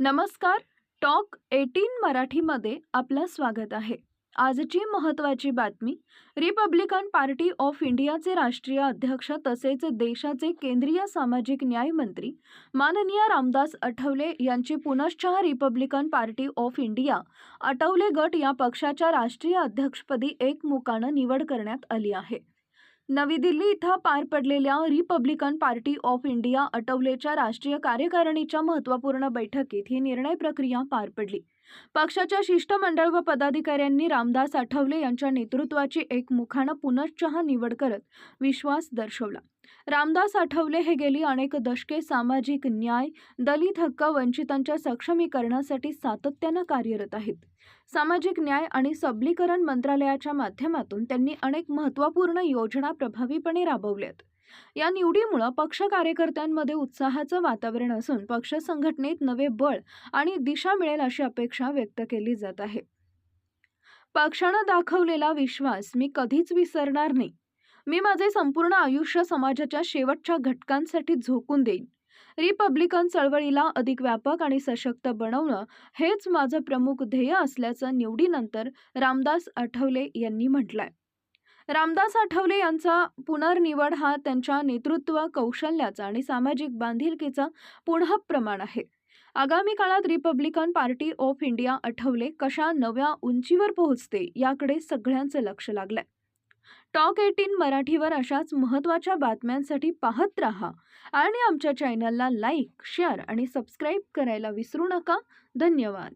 नमस्कार. Talk eighteen मराठीमध्ये आपलं स्वागत आहे. आजची महत्त्वाची बातमी रिपब्लिकन पार्टी ऑफ इंडियाचे राष्ट्रीय अध्यक्ष तसेच देशाचे केंद्रीय सामाजिक न्याय मंत्री माननीय रामदास आठवले यांची पुनश्च Republican Party of India Athawale गट या पक्षाच्या राष्ट्रीय अध्यक्षपदी एकमुखानं निवड करण्यात आली आहे. नवी दिल्ली इथं पार पडलेल्या रिपब्लिकन पार्टी ऑफ इंडिया अटवलेच्या राष्ट्रीय कार्यकारिणीच्या महत्त्वपूर्ण बैठकीत ही निर्णय प्रक्रिया पार पडली. पक्षाच्या शिष्टमंडळ व पदाधिकाऱ्यांनी रामदास आठवले यांच्या नेतृत्वाची एकमुखानं पुनश्चहा निवड करत विश्वास दर्शवला. रामदास आठवले हे गेली अनेक दशके सामाजिक न्याय दलित हक्क वंचितांच्या सक्षमीकरणासाठी सातत्यानं कार्यरत आहेत. सामाजिक न्याय आणि सबलीकरण मंत्रालयाच्या माध्यमातून त्यांनी अनेक महत्त्वपूर्ण योजना प्रभावीपणे राबवल्यात. या निवडीमुळं पक्ष कार्यकर्त्यांमध्ये उत्साहाचं वातावरण असून पक्ष संघटनेत नवे बळ आणि दिशा मिळेल अशी अपेक्षा व्यक्त केली जात आहे. पक्षानं दाखवलेला विश्वास मी कधीच विसरणार नाही. मी माझे संपूर्ण आयुष्य समाजाच्या शेवटच्या घटकांसाठी झोकून देईन. रिपब्लिकन चळवळीला अधिक व्यापक आणि सशक्त बनवणं हेच माझं प्रमुख ध्येय असल्याचं निवडीनंतर रामदास आठवले यांनी म्हटलंय. रामदास आठवले यांचा पुनर्निवड हा त्यांच्या नेतृत्व कौशल्याचा आणि सामाजिक बांधिलकीचा पुन्हा प्रमाण आहे. आगामी काळात Republican Party of India Athawale कशा नव्या उंचीवर पोहोचते याकडे सगळ्यांचं लक्ष लागलंय. टॉक एटीन मराठीवर अशाच महत्त्वाच्या बातम्यांसाठी पाहत राहा आणि आमच्या चॅनलला लाईक शेअर आणि सबस्क्राईब करायला विसरू नका. धन्यवाद.